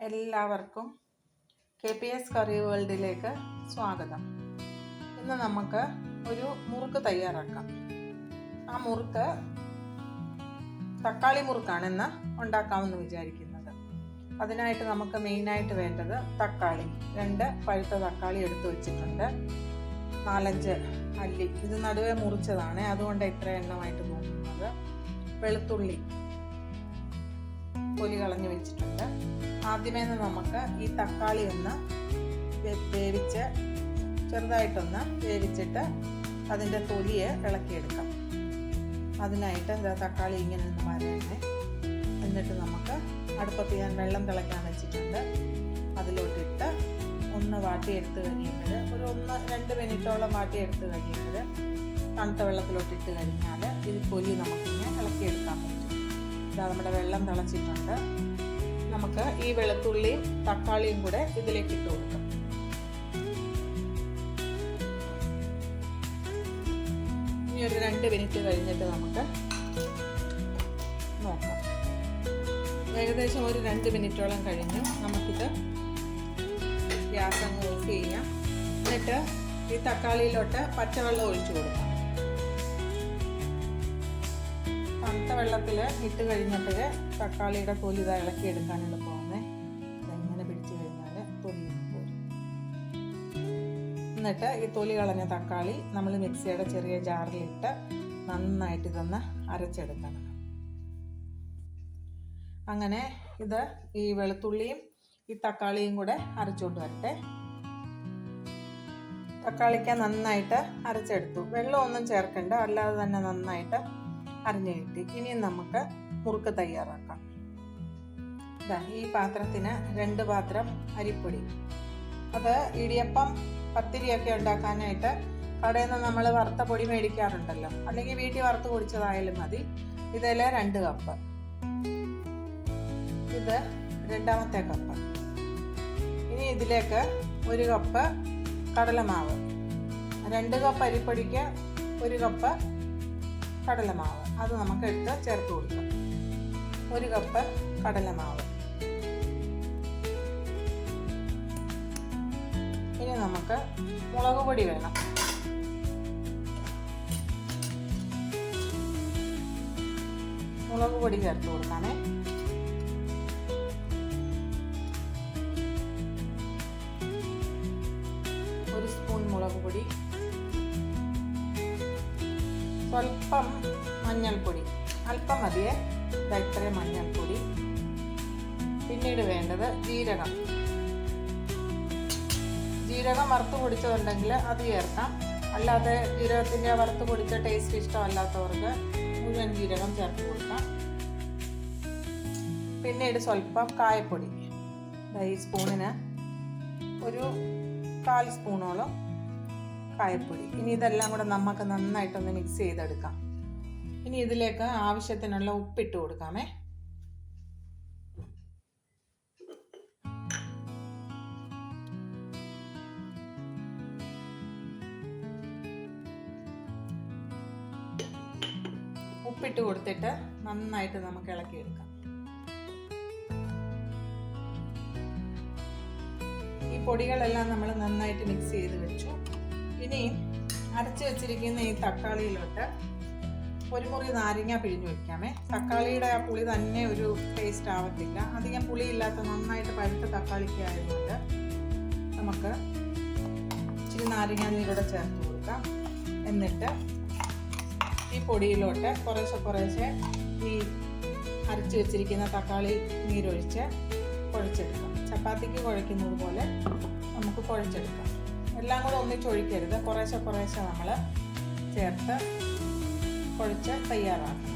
എല്ലാവർക്കും K P S കറി വേൾഡിലേക്ക് സ്വാഗതം. ഇന്ന് നമുക്ക് ഒരു മുറുക്ക് തയ്യാറാക്കാം. ആ മുറുക്ക് തക്കാളി മുറുക്കാണ് ഇന്ന് ഉണ്ടാക്കാമെന്ന് വിചാരിക്കുന്നത് അതിനായിട്ട് നമുക്ക് മെയിനായിട്ട് വേണ്ടത് തക്കാളി. രണ്ട് പഴുത്ത തക്കാളി എടുത്തു വെച്ചിട്ടുണ്ട്. നാലഞ്ച് അല്ലി. ഇത് നടുവേ മുറിച്ചതാണ്. അതുകൊണ്ട് ഇത്ര എണ്ണമായിട്ട് പോകുന്നത്. വെളുത്തുള്ളി തൊലി കളഞ്ഞു വെച്ചിട്ടുണ്ട്. ആദ്യമേ നമുക്ക് ഈ തക്കാളി ഒന്ന് വേവിച്ച് ചെറുതായിട്ടൊന്ന് വേവിച്ചിട്ട് അതിന്റെ തൊലിയെ ഇളക്കിയെടുക്കാം. അതിനായിട്ട് എന്താ തക്കാളി ഇങ്ങനെ ഒന്ന് വരയണേ എന്നിട്ട് നമുക്ക് അടുപ്പത്ത് ഞാൻ വെള്ളം തിളയ്ക്കാൻ വെച്ചിട്ടുണ്ട്. അതിലോട്ടിട്ട് ഒന്ന് വാട്ടിയെടുത്ത് കഴിയുമ്പോൾ ഒരു ഒന്ന് രണ്ട് മിനിറ്റോളം വാട്ടിയെടുത്ത് കഴിയുമ്പോൾ തണുത്ത വെള്ളത്തിലോട്ടിട്ട് കഴിഞ്ഞാൽ ഇത് നമുക്ക് നമുക്കിങ്ങനെ ഇളക്കിയെടുക്കാൻ പറ്റും. ഇതാ നമ്മുടെ വെള്ളം തിളച്ചിട്ടുണ്ട്. നമുക്ക് ഈ വെളുത്തുള്ളിയും തക്കാളിയും കൂടെ ഇതിലേക്ക് ഇട്ട് കൊടുക്കാം. ഇനി ഒരു രണ്ട് മിനിറ്റ് കഴിഞ്ഞിട്ട് നമുക്ക് നോക്കാം. ഏകദേശം ഒരു രണ്ട് മിനിറ്റോളം കഴിഞ്ഞു. നമുക്കിത് ഗ്യാസ് അങ്ങ് ഓഫ് ചെയ്യാം. എന്നിട്ട് ഈ തക്കാളിയിലോട്ട് പച്ചവെള്ളം ഒഴിച്ചു കൊടുക്കാം. തണുത്ത വെള്ളത്തിൽ ഇട്ട് കഴിഞ്ഞപ്പോൾ തക്കാളിയുടെ തൊലി ഇതാ ഇളക്കി എടുക്കാനുള്ള പോകുന്നത് ഇങ്ങനെ പിടിച്ചു കഴിഞ്ഞാൽ തൊലി പോരും. എന്നിട്ട് ഈ തൊലി കളഞ്ഞ തക്കാളി നമ്മൾ മിക്സിയുടെ ചെറിയ ജാറിലിട്ട് നന്നായിട്ട് ഇതൊന്ന് അരച്ചെടുക്കണം. അങ്ങനെ ഇത് ഈ വെളുത്തുള്ളിയും ഈ തക്കാളിയും കൂടെ അരച്ചുകൊണ്ട് വരട്ടെ. തക്കാളിക്ക നന്നായിട്ട് അരച്ചെടുത്തു. വെള്ളമൊന്നും ചേർക്കണ്ട അല്ലാതെ തന്നെ നന്നായിട്ട് അരിഞ്ഞു കിട്ടി. ഇനി നമുക്ക് മുറുക്ക് തയ്യാറാക്കാം. ഈ പാത്രത്തിന് രണ്ട് പാത്രം അരിപ്പൊടി. അത് ഇടിയപ്പം പത്തിരിയൊക്കെ ഉണ്ടാക്കാനായിട്ട് കടയിൽ നിന്ന് നമ്മൾ വറുത്ത പൊടി മേടിക്കാറുണ്ടല്ലോ. അല്ലെങ്കിൽ വീട്ടിൽ വറുത്ത് കുടിച്ചതായാലും മതി. ഇതിൽ രണ്ട് കപ്പ്. ഇത് രണ്ടാമത്തെ കപ്പ്. ഇനി ഇതിലേക്ക് ഒരു കപ്പ് കടലമാവ്. രണ്ട് കപ്പ് അരിപ്പൊടിക്ക് ഒരു കപ്പ് കടലമാവ്. അത് നമുക്ക് എടുത്ത് ചേർത്ത് കൊടുക്കാം. ഒരു കപ്പ് കടലമാവ്. ഇനി നമുക്ക് മുളക് പൊടി വേണം. മുളക് പൊടി ചേർത്ത് കൊടുക്കാമേ. അല്പം മതിയെ. ഇത്രയും മഞ്ഞൾപ്പൊടി. പിന്നീട് വേണ്ടത് ജീരകം. ജീരകം വറുത്ത് പൊടിച്ചതുണ്ടെങ്കിൽ അത് ചേർക്കാം. അല്ലാതെ ജീരകത്തിന്റെ വറുത്ത് പൊടിച്ച ടേസ്റ്റ് ഇഷ്ടമല്ലാത്തവർക്ക് മുഴുവൻ ജീരകം ചേർത്ത് കൊടുക്കാം. പിന്നീട് സ്വല്പം കായപ്പൊടി. ഈ സ്പൂണിന് ഒരു കാൽ സ്പൂണോളം കായപ്പൊടി. ഇനി ഇതെല്ലാം കൂടെ നമുക്ക് നന്നായിട്ടൊന്ന് മിക്സ് ചെയ്തെടുക്കാം. ഇനി ഇതിലേക്ക് ആവശ്യത്തിനുള്ള ഉപ്പിട്ട് കൊടുക്കാമേ. ഉപ്പിട്ട് കൊടുത്തിട്ട് നന്നായിട്ട് നമുക്ക് ഇളക്കി എടുക്കാം ഈ പൊടികളെല്ലാം നമ്മൾ നന്നായിട്ട് മിക്സ് ചെയ്ത് വെച്ചു. ഇനി അരച്ചു വെച്ചിരിക്കുന്ന ഈ തക്കാളിയിലോട്ട് ഒരു മുറി നാരങ്ങ പിഴിഞ്ഞു വെക്കാമേ. തക്കാളിയുടെ ആ പുളി തന്നെ ഒരു ടേസ്റ്റ് ആവത്തില്ല. അധികം പുളിയില്ലാത്ത നന്നായിട്ട് പഴുത്ത തക്കാളിക്ക് ആയതുകൊണ്ട് നമുക്ക് ഇച്ചിരി നാരങ്ങ നീരോടെ ചേർത്ത് കൊടുക്കാം. എന്നിട്ട് ഈ പൊടിയിലോട്ട് കുറേശ്ശെ കുറേശ്ശെ ഈ അരച്ച് വെച്ചിരിക്കുന്ന തക്കാളി നീരൊഴിച്ച് കുഴച്ചെടുക്കാം. ചപ്പാത്തിക്ക് കുഴയ്ക്കുന്നത് പോലെ നമുക്ക് കുഴച്ചെടുക്കാം. എല്ലാം കൂടെ ഒന്നിച്ചൊഴിക്കരുത് കുറേശ്ശെ കുറേശ്ശെ നമ്മൾ ചേർത്ത് കുഴച്ച് തയ്യാറാക്കണം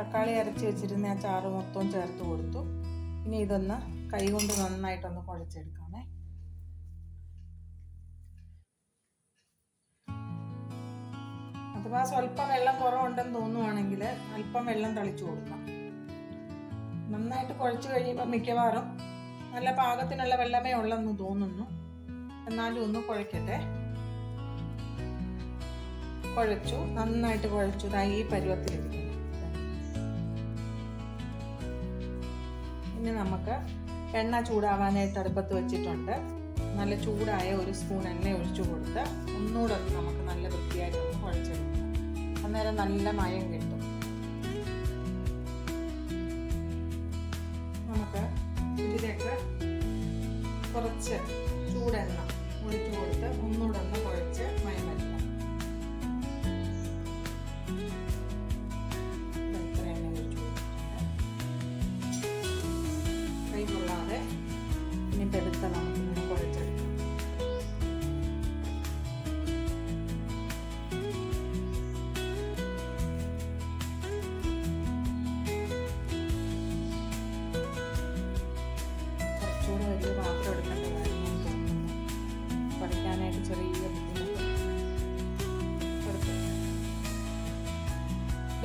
തക്കാളി അരച്ച് വെച്ചിരുന്ന ആ ചാറ് മൊത്തവും ചേർത്ത് കൊടുത്തു. ഇനി ഇതൊന്ന് കൈ കൊണ്ട് നന്നായിട്ടൊന്ന് കുഴച്ചെടുക്കാമേ. അഥവാ സ്വല്പം വെള്ളം കുറവുണ്ടെന്ന് തോന്നുവാണെങ്കിൽ അല്പം വെള്ളം തളിച്ചു കൊടുക്കാം. നന്നായിട്ട് കുഴച്ച് കഴിയുമ്പോൾ മിക്കവാറും നല്ല പാകത്തിനുള്ള വെള്ളമേ ഉള്ളെന്ന് തോന്നുന്നു. എന്നാലും ഒന്ന് കുഴക്കട്ടെ. കുഴച്ചു നന്നായിട്ട് കുഴച്ചു. ഈ പരുവത്തിലിരിക്കുന്നു. ഇനി നമുക്ക് എണ്ണ ചൂടാവാനായിട്ട് അടുപ്പത്ത് വെച്ചിട്ടുണ്ട്. നല്ല ചൂടായ ഒരു സ്പൂൺ എണ്ണ ഒഴിച്ചു കൊടുത്ത് ഒന്നുകൂടെ ഒന്ന് നമുക്ക് നല്ല വൃത്തിയായിട്ട് ഒന്ന് കുഴച്ചെടുക്കാം. അന്നേരം നല്ല മയം കിട്ടും. നമുക്ക് ഇതിലേക്ക് കുറച്ച് ചൂടെണ്ണ ഒഴിച്ചു കൊടുത്ത് ഒന്നുകൂടെ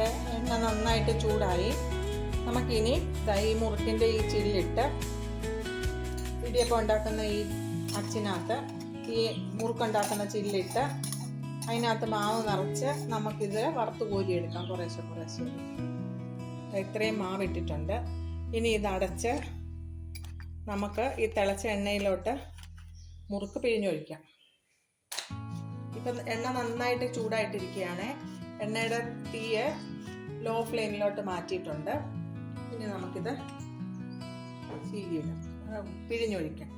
എണ്ണ നന്നായിട്ട് ചൂടായി. നമുക്കിനി ഈ മുറുക്കിന്റെ ഈ ചില്ലിട്ട് ഇടിയപ്പം ഉണ്ടാക്കുന്ന ഈ അച്ചിനകത്ത് ഈ മുറുക്കുണ്ടാക്കുന്ന ചില്ലിട്ട് അതിനകത്ത് മാവ് നിറച്ച് നമുക്കിത് വറുത്ത് കോരിയെടുക്കാം കുറേശ്ശെ കുറേശ്ശെ. ഇത്രയും മാവ് ഇട്ടിട്ടുണ്ട്. ഇനി ഇത് അടച്ച് നമുക്ക് ഈ തിളച്ച എണ്ണയിലോട്ട് മുറുക്ക് പിഴിഞ്ഞൊഴിക്കാം. ഇപ്പം എണ്ണ നന്നായിട്ട് ചൂടായിട്ടിരിക്കുകയാണ്. എണ്ണയുടെ തീയെ ലോ ഫ്ലെയിമിലോട്ട് മാറ്റിയിട്ടുണ്ട്. ഇനി നമുക്കിത് പിഴിഞ്ഞൊഴിക്കാം.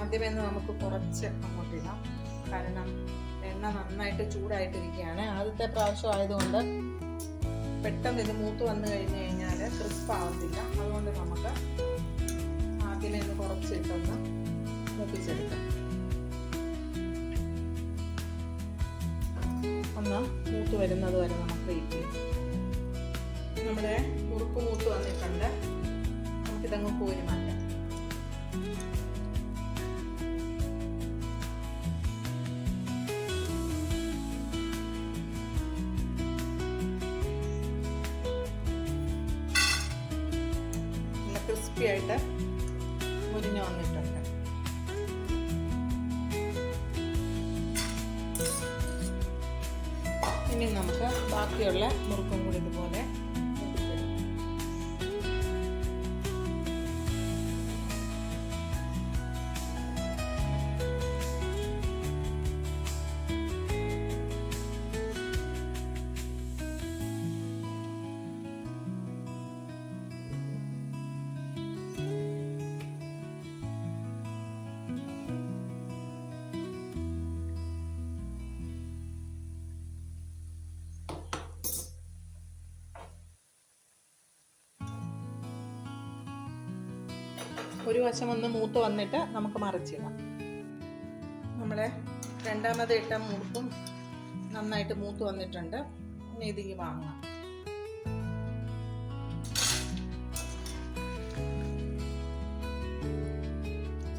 ആദ്യമേ നമുക്ക് കുറച്ച് അങ്ങോട്ട് ഇടാം. കാരണം എണ്ണ നന്നായിട്ട് ചൂടായിട്ടിരിക്കുകയാണ്. ആദ്യത്തെ പ്രാവശ്യം ആയതുകൊണ്ട് പെട്ടെന്ന് ഇത് മൂത്ത് വന്നു കഴിഞ്ഞു കഴിഞ്ഞാൽ ക്രിസ്പ് ആവത്തില്ല. അതുകൊണ്ട് നമുക്ക് ആദ്യമേ ഒന്ന് കുറച്ചിട്ടൊന്ന് മൂപ്പിച്ചെടുക്കാം. ഒന്ന് മൂത്ത് വരുന്നത് വരെ നമുക്ക് വെയിറ്റ് ചെയ്യാം നമ്മുടെ ഉറുപ്പ് മൂത്ത് വന്നിട്ടുണ്ട്. നമുക്കിതങ്ങ് കോരി മാറ്റാം. ക്രിസ്പി ആയിട്ട് മുരിഞ്ഞു വന്നിട്ടുണ്ട്. ഇനി നമുക്ക് ബാക്കിയുള്ള മുറുക്കും ഒരു വശം ഒന്ന് മൂത്ത് വന്നിട്ട് നമുക്ക് മറിച്ചിടാം നമ്മളെ രണ്ടാമത് ഇട്ട മുറുക്കും നന്നായിട്ട് മൂത്ത് വന്നിട്ടുണ്ട്. ഇനി ഇതിങ്ങി വാങ്ങാം.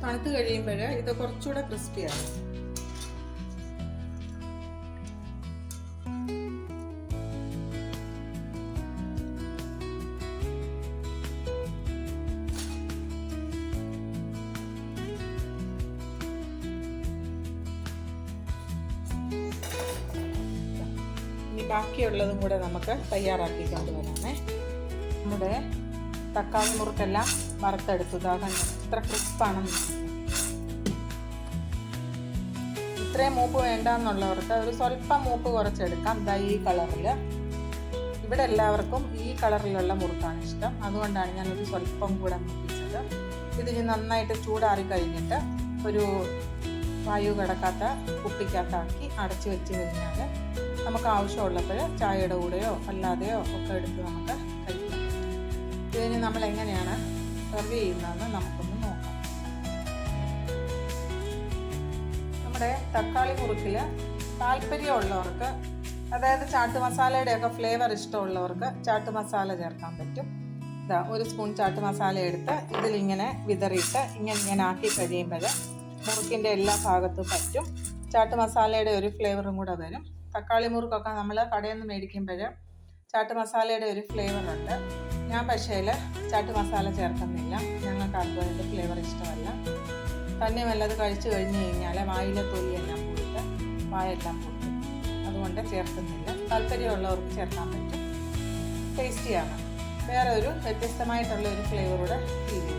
തണുത്ത് കഴിയുമ്പോൾ ഇത് കുറച്ചുകൂടെ ക്രിസ്പിയാണ് ബാക്കിയുള്ളതും കൂടെ നമുക്ക് തയ്യാറാക്കിക്കൊണ്ട് വരാമേ നമ്മുടെ തക്കാളി മുറുക്കെല്ലാം വറുത്തെടുത്തു. ഉദാഹരണം ഇത്ര ക്രിസ്പാണെന്ന് ഇത്രയും മൂപ്പ് വേണ്ടെന്നുള്ളവർക്ക് ഒരു സ്വല്പം മൂപ്പ് കുറച്ചെടുക്കാം. ഇതാ ഈ കളറിൽ ഇവിടെ എല്ലാവർക്കും ഈ കളറിലുള്ള മുറുക്കാണ് ഇഷ്ടം. അതുകൊണ്ടാണ് ഞാനൊരു സ്വല്പം കൂടെ മുപ്പിച്ചത്. ഇതിന് നന്നായിട്ട് ചൂടാറി കഴിഞ്ഞിട്ട് ഒരു വായു കിടക്കാത്ത കുപ്പിക്കകത്താക്കി അടച്ചു വെച്ച് കഴിഞ്ഞാൽ നമുക്ക് ആവശ്യമുള്ളപ്പോൾ ചായയുടെ കൂടെയോ അല്ലാതെയോ ഒക്കെ എടുത്ത് നമുക്ക് കഴിക്കാം. ഇതിന് നമ്മൾ എങ്ങനെയാണ് സെർവ് ചെയ്യുന്നതെന്ന് നമുക്കൊന്ന് നോക്കാം. നമ്മുടെ തക്കാളി മുറുക്കിൽ താല്പര്യമുള്ളവർക്ക് അതായത് ചാട്ട് മസാലയുടെ ഒക്കെ ഫ്ലേവർ ഇഷ്ടമുള്ളവർക്ക് ചാട്ട് മസാല ചേർക്കാൻ പറ്റും. ഇതാ ഒരു സ്പൂൺ ചാട്ട് മസാല എടുത്ത് ഇതിലിങ്ങനെ വിതറിയിട്ട് ഇങ്ങനെ ഇങ്ങനെ ആക്കി കഴിയുമ്പോൾ മുറുക്കിന്റെ എല്ലാ ഭാഗത്തും പറ്റും. ചാട്ട് മസാലയുടെ ഒരു ഫ്ലേവറും കൂടെ വരും. തക്കാളി മുറുക്കൊക്കെ നമ്മൾ കടയിൽ നിന്ന് മേടിക്കുമ്പോൾ ചാട്ട് മസാലയുടെ ഒരു ഫ്ലേവർ ഉണ്ട്. ഞാൻ പക്ഷേ ചാട്ട് മസാല ചേർക്കുന്നില്ല. ഞങ്ങൾക്ക് അതുപോലത്തെ ഫ്ലേവർ ഇഷ്ടമല്ല. തന്നെ വല്ലത് കഴിച്ചു കഴിഞ്ഞ് കഴിഞ്ഞാൽ വായിലെ തൊലിയെല്ലാം പോയിട്ട് വായെല്ലാം പൊട്ടും. അതുകൊണ്ട് ചേർക്കുന്നില്ല. താല്പര്യമുള്ളവർക്ക് ചേർക്കാൻ പറ്റും. ടേസ്റ്റിയാണ് വേറെ ഒരു വ്യത്യസ്തമായിട്ടുള്ള ഒരു ഫ്ലേവറുടെ ചെയ്യും